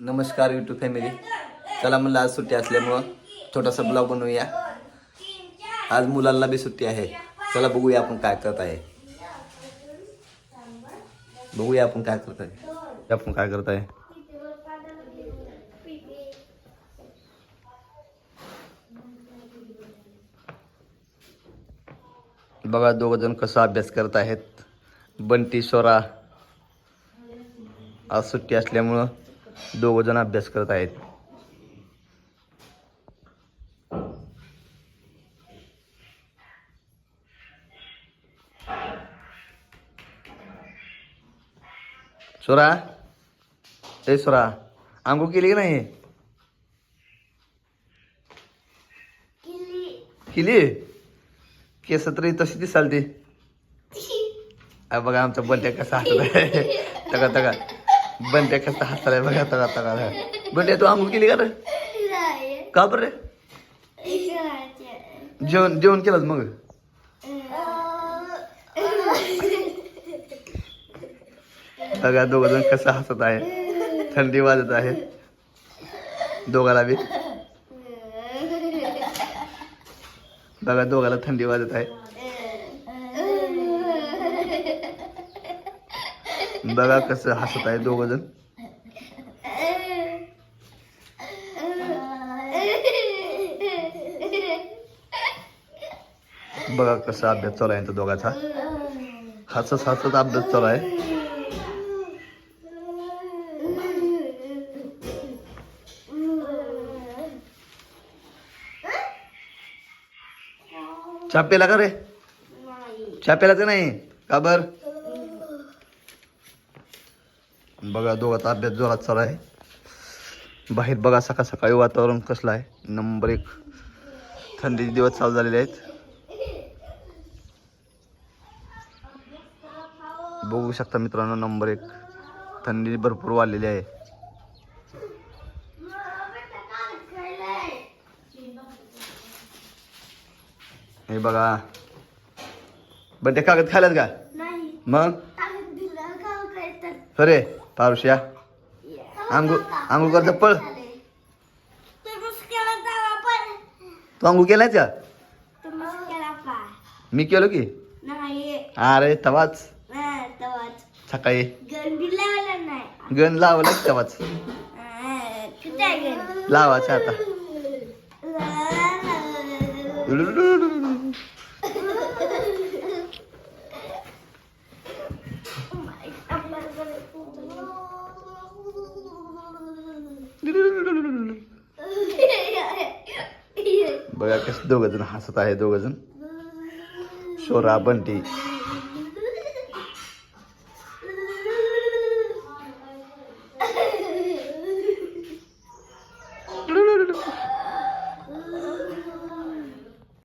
नमस्कार YouTube family चला म्हणलं आज सुट्टी असल्यामुळं छोटासा ब्लॉग बनवूया. आज मुलांना बी सुट्टी आहे. चला बघूया आपण काय करत आहे. बघूया आपण काय करत आहे. आपण काय करत आहे. बघा दोघ जण कसा अभ्यास करत आहेत. बंटी स्वरा आज सुट्टी असल्यामुळं दोघ जण अभ्यास करत आहेत. स्वरा ए स्वरा आंघोळ केली की नाही? केली. केस तरी तशी दिसाल ती अरे बघा आमचा बंट्या कसा हसत आहे तका बंट्या कसा हसलाय बघा तका तका बंट्या तू आंघोळ केली का रे का बरं? जेवण जेवण केलं मग? बघा दोघ जण कसं हसत आहे थंडी वाजत आहे. दोघाला बी. बघा दोघाला थंडी वाजत आहे. बघा कसं हसत आहे दोघ जण बघा कसा अभ्यास चालू आहे यांचा दोघाचा. हसत हसत अभ्यास चालू आहे. छापेला का रे? छापेला तर नाही? का बर? बघा दोघाचा अभ्यास जोरात चालू आहे. बाहेर बघा सकाळ सकाळी वातावरण कसलं आहे. नंबर एक थंडीचे दिवस चालू झालेले आहेत. बघू शकता मित्रांनो नंबर एक थंडी भरपूर वाढलेली आहे. हे बघा. बड्डे कागद खायलात का? मग? अरे पारुष्या आंघोळ आंघोळ कर पळ. तू आंघोळ केलाय का? मी केलो की? अरे तवाच. सकाळी. गण लावला की तवाच. लावायचा आता. बघा कसं दोघं जण हसत आहे दोघं जण शोरा बंटी.